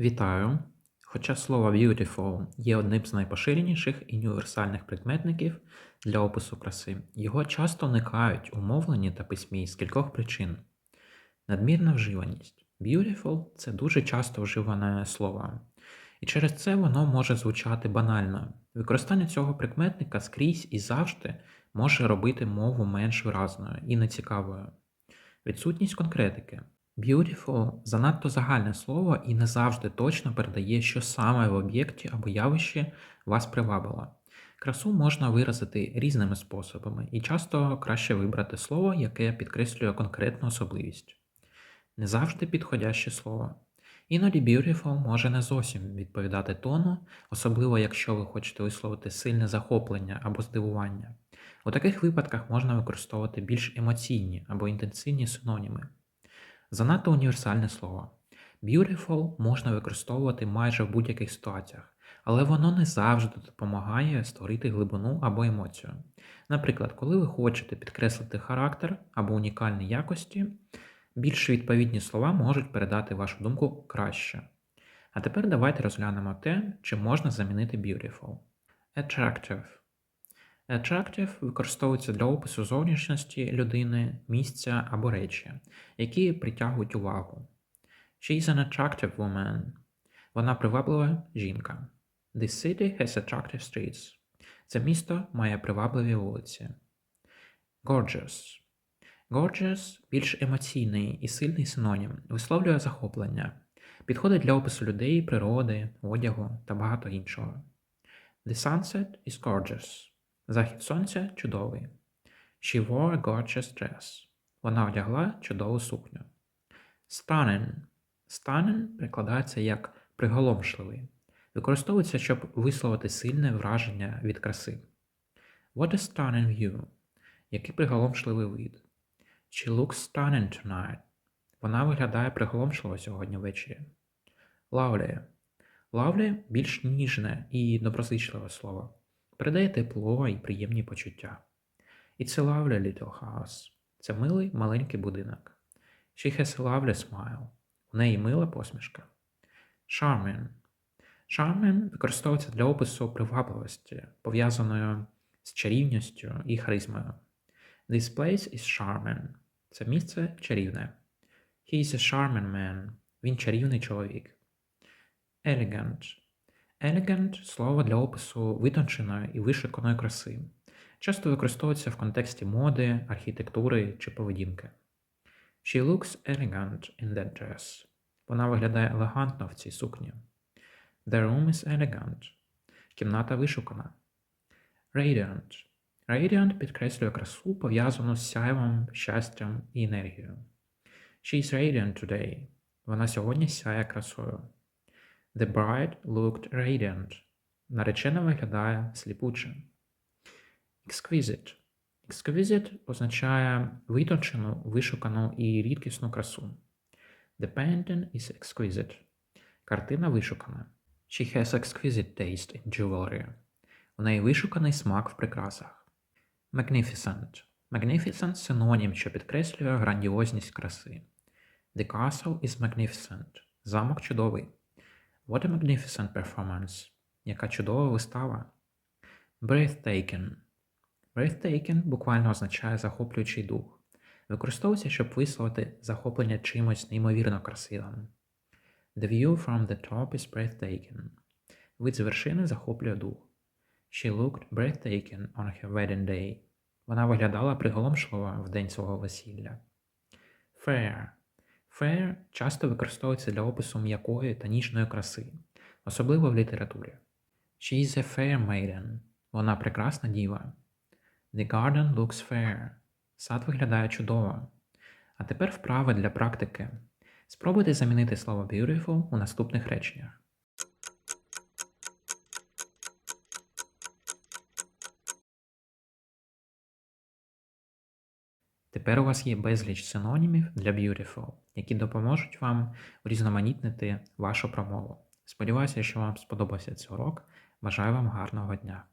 Вітаю! Хоча слово beautiful є одним з найпоширеніших і універсальних прикметників для опису краси, його часто уникають у мовленні та письмі з кількох причин. Надмірна вживаність. Beautiful це дуже часто вживане слово, і через це воно може звучати банально. Використання цього прикметника скрізь і завжди може робити мову менш виразною і нецікавою. Відсутність конкретики. Beautiful занадто загальне слово і не завжди точно передає, що саме в об'єкті або явищі вас привабило. Красу можна виразити різними способами, і часто краще вибрати слово, яке підкреслює конкретну особливість. Не завжди підходяще слово. Іноді beautiful може не зовсім відповідати тону, особливо якщо ви хочете висловити сильне захоплення або здивування. У таких випадках можна використовувати більш емоційні або інтенсивні синоніми. Занадто універсальне слово. Beautiful можна використовувати майже в будь-яких ситуаціях, але воно не завжди допомагає створити глибину або емоцію. Наприклад, коли ви хочете підкреслити характер або унікальні якості, більш відповідні слова можуть передати вашу думку краще. А тепер давайте розглянемо те, чи можна замінити beautiful. Attractive. Attractive використовується для опису зовнішності людини, місця або речі, які притягують увагу. She is an attractive woman. Вона приваблива жінка. This city has attractive streets. Це місто має привабливі вулиці. Gorgeous. Gorgeous більш емоційний і сильний синонім, висловлює захоплення, підходить для опису людей, природи, одягу та багато іншого. The sunset is gorgeous. Захід сонця чудовий. She wore a gorgeous dress. Вона одягла чудову сукню. Stunning. Stunning перекладається як приголомшливий. Використовується, щоб висловити сильне враження від краси. What a stunning view. Який приголомшливий вид. She looks stunning tonight. Вона виглядає приголомшливо сьогодні ввечері. Lovely. Lovely – більш ніжне і доброзичливе слово. Передає тепло і приємні почуття. It's a lovely little house. Це милий маленький будинок. She has a lovely smile. У неї мила посмішка. Charming. Charming використовується для опису привабливості, пов'язаної з чарівністю і харизмою. This place is charming. Це місце чарівне. He is a charming man. Він чарівний чоловік. Elegant. Elegant слово для опису витонченої і вишиканої краси. Часто використовується в контексті моди, архітектури чи поведінки. She looks elegant in that dress. Вона виглядає елегантно в цій сукні. The room is elegant. Кімната вишукана. Radiant. Radiant підкреслює красу, пов'язану з сяйвом, щастям і енергією. She is radiant today. Вона сьогодні сяє красою. The bride looked radiant. Наречена виглядає сліпуче. Exquisite. Exquisite означає витончену, вишукану і рідкісну красу. The painting is exquisite. Картина вишукана. She has exquisite taste in jewelry. У неї вишуканий смак в прикрасах. Magnificent. Magnificent – синонім, що підкреслює грандіозність краси. The castle is magnificent. Замок чудовий. What a magnificent performance. Яка чудова вистава. Breathtaking. Breathtaking буквально означає захоплюючий дух. Використовується, щоб висловити захоплення чимось неймовірно красивим. The view from the top is breathtaking. Вид з вершини захоплює дух. She looked breathtaking on her wedding day. Вона виглядала приголомшливо в день свого весілля. Fair. Fair часто використовується для опису м'якої та ніжної краси, особливо в літературі. She is a fair maiden. Вона прекрасна діва. The garden looks fair. Сад виглядає чудово. А тепер вправи для практики. Спробуйте замінити слово beautiful у наступних реченнях. Тепер у вас є безліч синонімів для beautiful, які допоможуть вам урізноманітнити вашу промову. Сподіваюся, що вам сподобався цей урок. Бажаю вам гарного дня!